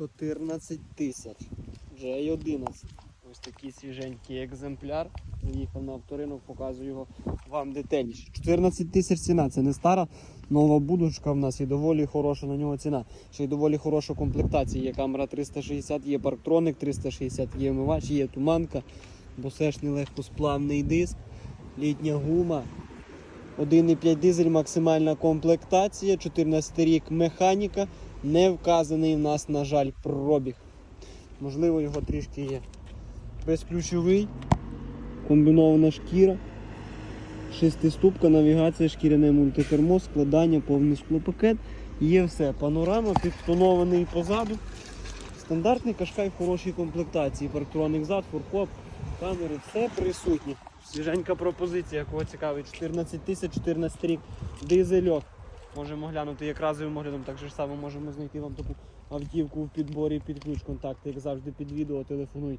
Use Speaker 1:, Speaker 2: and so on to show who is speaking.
Speaker 1: 14 тисяч. J11. Ось такий свіженький екземпляр. Приїхав на авторинок, показую його вам детальніше. 14 тисяч ціна. Це не стара нова будочка в нас і доволі хороша на нього ціна. Ще й доволі хороша комплектація. Є камера 360, є парктроник 360, є вмивач, є туманка, бо босешний легкосплавний диск, літня гума. 1,5 дизель, максимальна комплектація, 14 рік механіка. Не вказаний в нас, на жаль, пробіг. Можливо, його трішки є. Безключовий, комбінована шкіра, шестиступка, навігація, шкіряне мультикермо, складання, повний склопакет. Є все. Панорама, підтонований позаду. Стандартний кашкай в хорошій комплектації. Парктроник зад, фуркоп, камери, все присутнє. Свіженька пропозиція, кого цікавить. 14 тисяч, 14 рік. Дизельок. Можемо глянути як разовим оглядом, так же само можемо знайти вам таку автівку в підборі під ключ контакти, як завжди під відео, телефонуйте.